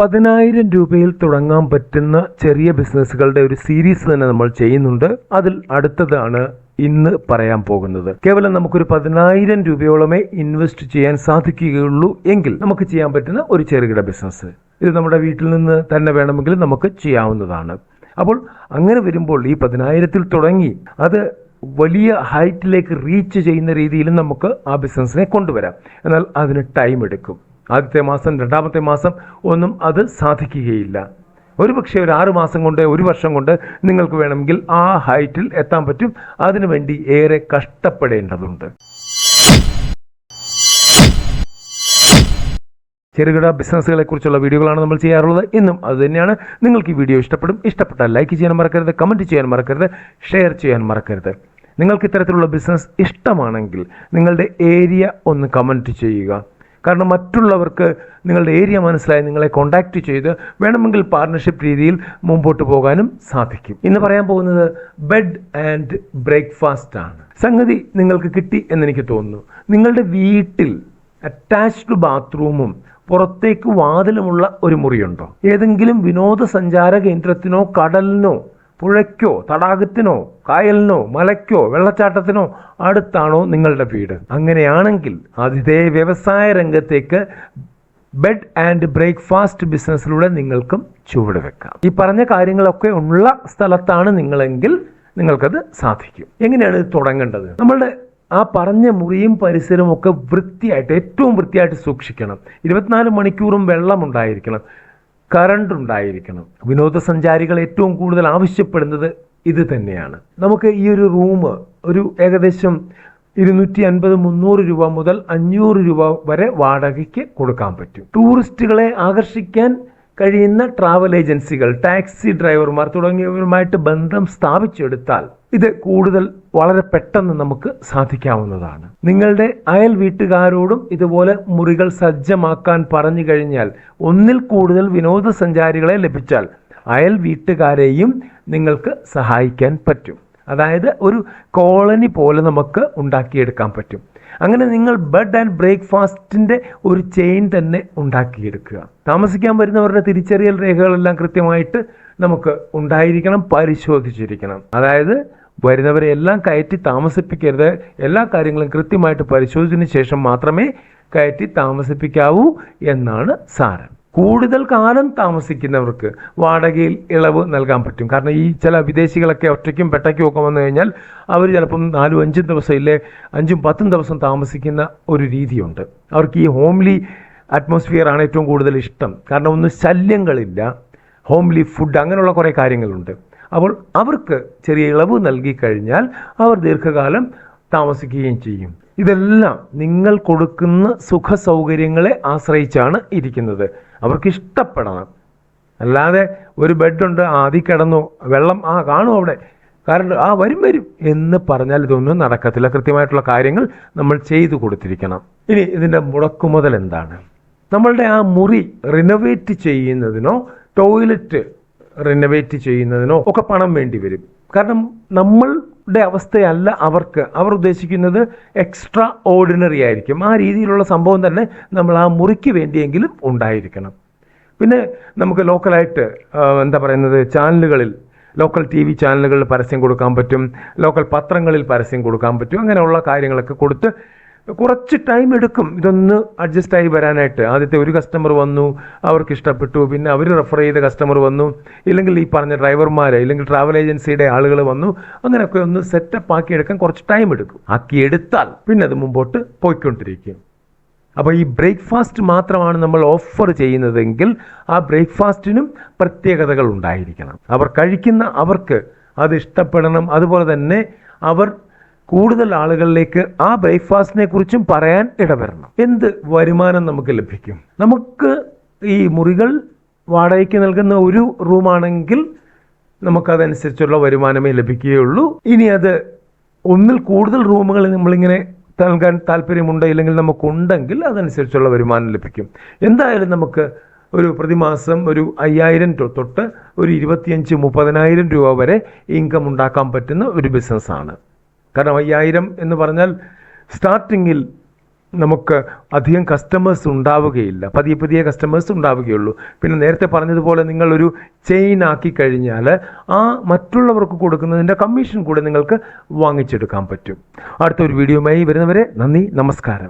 പതിനായിരം രൂപയിൽ തുടങ്ങാൻ പറ്റുന്ന ചെറിയ ബിസിനസ്സുകളുടെ ഒരു സീരീസ് തന്നെ നമ്മൾ ചെയ്യുന്നുണ്ട്. അതിൽ അടുത്തതാണ് ഇന്ന് പറയാൻ പോകുന്നത്. കേവലം നമുക്കൊരു പതിനായിരം രൂപയോളമേ ഇൻവെസ്റ്റ് ചെയ്യാൻ സാധിക്കുകയുള്ളൂ എങ്കിൽ നമുക്ക് ചെയ്യാൻ പറ്റുന്ന ഒരു ചെറുകിട ബിസിനസ് ഇത് നമ്മുടെ വീട്ടിൽ നിന്ന് തന്നെ വേണമെങ്കിൽ നമുക്ക് ചെയ്യാവുന്നതാണ്. അപ്പോൾ അങ്ങനെ വരുമ്പോൾ ഈ പതിനായിരത്തിൽ തുടങ്ങി അത് വലിയ ഹൈറ്റിലേക്ക് റീച്ച് ചെയ്യുന്ന രീതിയിൽ നമുക്ക് ആ ബിസിനസ്സിനെ കൊണ്ടുവരാം. എന്നാൽ അതിന് ടൈം എടുക്കും ആദ്യത്തെ മാസം രണ്ടാമത്തെ മാസം ഒന്നും അത് സാധിക്കുകയില്ല. ഒരു പക്ഷേ ഒരു ആറ് മാസം കൊണ്ട് ഒരു വർഷം കൊണ്ട് നിങ്ങൾക്ക് വേണമെങ്കിൽ ആ ഹൈറ്റിൽ എത്താൻ പറ്റും. അതിനുവേണ്ടി ഏറെ കഷ്ടപ്പെടേണ്ടതുണ്ട്. ചെറുകിട ബിസിനസ്സുകളെ കുറിച്ചുള്ള വീഡിയോകളാണ് നമ്മൾ ചെയ്യാറുള്ളത്. ഇന്നും അത് തന്നെയാണ്. നിങ്ങൾക്ക് ഈ വീഡിയോ ഇഷ്ടപ്പെടും. ഇഷ്ടപ്പെട്ടാൽ ലൈക്ക് ചെയ്യാൻ മറക്കരുത്. കമന്റ് ചെയ്യാൻ മറക്കരുത്. ഷെയർ ചെയ്യാൻ മറക്കരുത്. നിങ്ങൾക്ക് ഇത്തരത്തിലുള്ള ബിസിനസ് ഇഷ്ടമാണെങ്കിൽ നിങ്ങളുടെ ഏരിയ ഒന്ന് കമന്റ് ചെയ്യുക. കാരണം മറ്റുള്ളവർക്ക് നിങ്ങളുടെ ഏരിയ മനസ്സിലായി നിങ്ങളെ കോണ്ടാക്റ്റ് ചെയ്ത് വേണമെങ്കിൽ പാർട്ണർഷിപ്പ് രീതിയിൽ മുമ്പോട്ട് പോകാനും സാധിക്കും. ഇന്ന് പറയാൻ പോകുന്നത് ബെഡ് ആൻഡ് ബ്രേക്ക്ഫാസ്റ്റ് ആണ്. സംഗതി നിങ്ങൾക്ക് കിട്ടി എന്നെനിക്ക് തോന്നുന്നു. നിങ്ങളുടെ വീട്ടിൽ അറ്റാച്ച്ഡ് ബാത്റൂമും പുറത്തേക്ക് വാതിലുമുള്ള ഒരു മുറിയുണ്ടോ? ഏതെങ്കിലും വിനോദസഞ്ചാര കേന്ദ്രത്തിനോ കടലിനോ പുഴയ്ക്കോ തടാകത്തിനോ കായലിനോ മലയ്ക്കോ വെള്ളച്ചാട്ടത്തിനോ അടുത്താണോ നിങ്ങളുടെ വീട്? അങ്ങനെയാണെങ്കിൽ അതിതേ വ്യവസായ രംഗത്തേക്ക് ബെഡ് ആൻഡ് ബ്രേക്ക്ഫാസ്റ്റ് ബിസിനസ്സിലൂടെ നിങ്ങൾക്കും ചുവട് വെക്കാം. ഈ പറഞ്ഞ കാര്യങ്ങളൊക്കെ ഉള്ള സ്ഥലത്താണ് നിങ്ങളെങ്കിൽ നിങ്ങൾക്കത് സാധിക്കും. എങ്ങനെയാണ് ഇത് തുടങ്ങേണ്ടത്? നമ്മളുടെ ആ പറഞ്ഞ മുറിയും പരിസരവും ഒക്കെ വൃത്തിയായിട്ട് ഏറ്റവും വൃത്തിയായിട്ട് സൂക്ഷിക്കണം. ഇരുപത്തിനാല് മണിക്കൂറും വെള്ളം ഉണ്ടായിരിക്കണം കറണ്ട് ഉണ്ടായിരിക്കണം. വിനോദസഞ്ചാരികൾ ഏറ്റവും കൂടുതൽ ആവശ്യപ്പെടുന്നത് ഇത് തന്നെയാണ്. നമുക്ക് ഈ ഒരു റൂം ഒരു ഏകദേശം ഇരുന്നൂറ്റി അൻപത് മുന്നൂറ് രൂപ മുതൽ അഞ്ഞൂറ് രൂപ വരെ വാടകയ്ക്ക് കൊടുക്കാൻ പറ്റും. ടൂറിസ്റ്റുകളെ ആകർഷിക്കാൻ കഴിയുന്ന ട്രാവൽ ഏജൻസികൾ ടാക്സി ഡ്രൈവർമാർ തുടങ്ങിയവരുമായിട്ട് ബന്ധം സ്ഥാപിച്ചെടുത്താൽ ഇത് കൂടുതൽ വളരെ പെട്ടെന്ന് നമുക്ക് സാധിക്കാവുന്നതാണ്. നിങ്ങളുടെ അയൽ വീട്ടുകാരോടും ഇതുപോലെ മുറികൾ സജ്ജമാക്കാൻ പറഞ്ഞു കഴിഞ്ഞാൽ ഒന്നിൽ കൂടുതൽ വിനോദസഞ്ചാരികളെ ലഭിച്ചാൽ അയൽ വീട്ടുകാരെയും നിങ്ങൾക്ക് സഹായിക്കാൻ പറ്റും. അതായത് ഒരു കോളനി പോലെ നമുക്ക് ഉണ്ടാക്കിയെടുക്കാൻ പറ്റും. അങ്ങനെ നിങ്ങൾ ബെഡ് ആൻഡ് ബ്രേക്ക്ഫാസ്റ്റിന്റെ ഒരു ചെയിൻ തന്നെ ഉണ്ടാക്കിയെടുക്കുക. താമസിക്കാൻ വരുന്നവരുടെ തിരിച്ചറിയൽ രേഖകളെല്ലാം കൃത്യമായിട്ട് നമുക്ക് ഉണ്ടായിരിക്കണം പരിശോധിച്ചിരിക്കണം. അതായത് വരുന്നവരെ എല്ലാം കയറ്റി താമസിപ്പിക്കരുത്. എല്ലാ കാര്യങ്ങളും കൃത്യമായിട്ട് പരിശോധിച്ചതിന് ശേഷം മാത്രമേ കയറ്റി താമസിപ്പിക്കാവൂ എന്നാണ് സാരം. കൂടുതൽ കാലം താമസിക്കുന്നവർക്ക് വാടകയിൽ ഇളവ് നൽകാൻ പറ്റും. കാരണം ഈ ചില വിദേശികളൊക്കെ ഒറ്റയ്ക്കും പെട്ടയ്ക്കും ഒക്കെ വന്നു കഴിഞ്ഞാൽ അവർ ചിലപ്പം നാലും അഞ്ചും ദിവസം ഇല്ലേ അഞ്ചും പത്തും ദിവസം താമസിക്കുന്ന ഒരു രീതിയുണ്ട്. അവർക്ക് ഈ ഹോംലി അറ്റ്മോസ്ഫിയർ ആണ് ഏറ്റവും കൂടുതൽ ഇഷ്ടം. കാരണം ഒന്ന് ശല്യങ്ങളില്ല ഹോംലി ഫുഡ് അങ്ങനെയുള്ള കുറേ കാര്യങ്ങളുണ്ട്. അപ്പോൾ അവർക്ക് ചെറിയ ഇളവ് നൽകി കഴിഞ്ഞാൽ അവർ ദീർഘകാലം താമസിക്കുകയും ചെയ്യും. ഇതെല്ലാം നിങ്ങൾ കൊടുക്കുന്ന സുഖ സൗകര്യങ്ങളെ ആശ്രയിച്ചാണ് ഇരിക്കുന്നത്. അവർക്ക് ഇഷ്ടപ്പെടണം അല്ലാതെ ഒരു ബെഡുണ്ട് ആ കിടന്നു വെള്ളം ആ കാണും അവിടെ. കാരണം ആ വരും വരും എന്ന് പറഞ്ഞാൽ ഇതൊന്നും നടക്കത്തില്ല. കൃത്യമായിട്ടുള്ള കാര്യങ്ങൾ നമ്മൾ ചെയ്തു കൊടുത്തിരിക്കണം. ഇനി ഇതിന്റെ മുടക്കുമുതൽ എന്താണ്? നമ്മളുടെ ആ മുറി റിനോവേറ്റ് ചെയ്യുന്നതിനോ ടോയ്ലറ്റ് റിനോവേറ്റ് ചെയ്യുന്നതിനോ ഒക്കെ പണം വേണ്ടി വരും. കാരണം നമ്മളുടെ അവസ്ഥയല്ല അവർക്ക്. അവർ ഉദ്ദേശിക്കുന്നത് എക്സ്ട്രാ ഓർഡിനറി ആയിരിക്കും. ആ രീതിയിലുള്ള സംഭവം തന്നെ നമ്മൾ ആ മുറിക്ക് വേണ്ടിയെങ്കിലും ഉണ്ടായിരിക്കണം. പിന്നെ നമുക്ക് ലോക്കലായിട്ട് എന്താ പറയുന്നത് ചാനലുകളിൽ ലോക്കൽ ടി വി ചാനലുകളിൽ പരസ്യം കൊടുക്കാൻ പറ്റും. ലോക്കൽ പത്രങ്ങളിൽ പരസ്യം കൊടുക്കാൻ പറ്റും. അങ്ങനെയുള്ള കാര്യങ്ങളൊക്കെ കൊടുത്ത് കുറച്ച് ടൈം എടുക്കും. ഇതൊന്ന് അഡ്ജസ്റ്റ് ആയി വരാനായിട്ട്. ആദ്യത്തെ ഒരു കസ്റ്റമർ വന്നു അവർക്ക് ഇഷ്ടപ്പെട്ടു. പിന്നെ അവർ റെഫർ ചെയ്ത കസ്റ്റമർ വന്നു. ഇല്ലെങ്കിൽ ഈ പറഞ്ഞ ഡ്രൈവർമാർ ഇല്ലെങ്കിൽ ട്രാവൽ ഏജൻസിയുടെ ആളുകൾ വന്നു. അങ്ങനെയൊക്കെ ഒന്ന് സെറ്റപ്പ് ആക്കി എടുക്കാൻ കുറച്ച് ടൈം എടുക്കും. ആക്കി എടുത്താൽ പിന്നെ അത് മുമ്പോട്ട് പോയിക്കൊണ്ടിരിക്കും. അപ്പോൾ ഈ ബ്രേക്ക്ഫാസ്റ്റ് മാത്രമാണ് നമ്മൾ ഓഫർ ചെയ്യുന്നതെങ്കിൽ ആ ബ്രേക്ക്ഫാസ്റ്റിനും പ്രത്യേകതകൾ ഉണ്ടായിരിക്കണം. അവർ കഴിക്കുന്ന അവർക്ക് അത് ഇഷ്ടപ്പെടണം. അതുപോലെ തന്നെ അവർ കൂടുതൽ ആളുകളിലേക്ക് ആ ബ്രേക്ക്ഫാസ്റ്റിനെ കുറിച്ചും പറയാൻ ഇടവരണം. എന്ത് വരുമാനം നമുക്ക് ലഭിക്കും? നമുക്ക് ഈ മുറികൾ വാടകയ്ക്ക് നൽകുന്ന ഒരു റൂമാണെങ്കിൽ നമുക്കതനുസരിച്ചുള്ള വരുമാനമേ ലഭിക്കുകയുള്ളൂ. ഇനി അത് ഒന്നിൽ കൂടുതൽ റൂമുകൾ നമ്മളിങ്ങനെ നൽകാൻ താല്പര്യമുണ്ട് ഇല്ലെങ്കിൽ നമുക്കുണ്ടെങ്കിൽ അതനുസരിച്ചുള്ള വരുമാനം ലഭിക്കും. എന്തായാലും നമുക്ക് ഒരു പ്രതിമാസം ഒരു അയ്യായിരം തൊട്ട് ഒരു ഇരുപത്തിയഞ്ച് മുപ്പതിനായിരം രൂപ വരെ ഇൻകം ഉണ്ടാക്കാൻ പറ്റുന്ന ഒരു ബിസിനസ്സാണ് കാരണം അയ്യായിരം എന്ന് പറഞ്ഞാൽ സ്റ്റാർട്ടിങ്ങിൽ നമുക്ക് അധികം കസ്റ്റമേഴ്സ് ഉണ്ടാവുകയില്ല. പതിയെ പതിയെ കസ്റ്റമേഴ്സ് ഉണ്ടാവുകയുള്ളൂ. പിന്നെ നേരത്തെ പറഞ്ഞതുപോലെ നിങ്ങളൊരു ചെയിൻ ആക്കി കഴിഞ്ഞാൽ ആ മറ്റുള്ളവർക്ക് കൊടുക്കുന്നതിന്റെ കമ്മീഷൻ കൂടെ നിങ്ങൾക്ക് വാങ്ങിച്ചെടുക്കാൻ പറ്റും. അടുത്തൊരു വീഡിയോയുമായി വരുന്നവരെ നന്ദി നമസ്കാരം.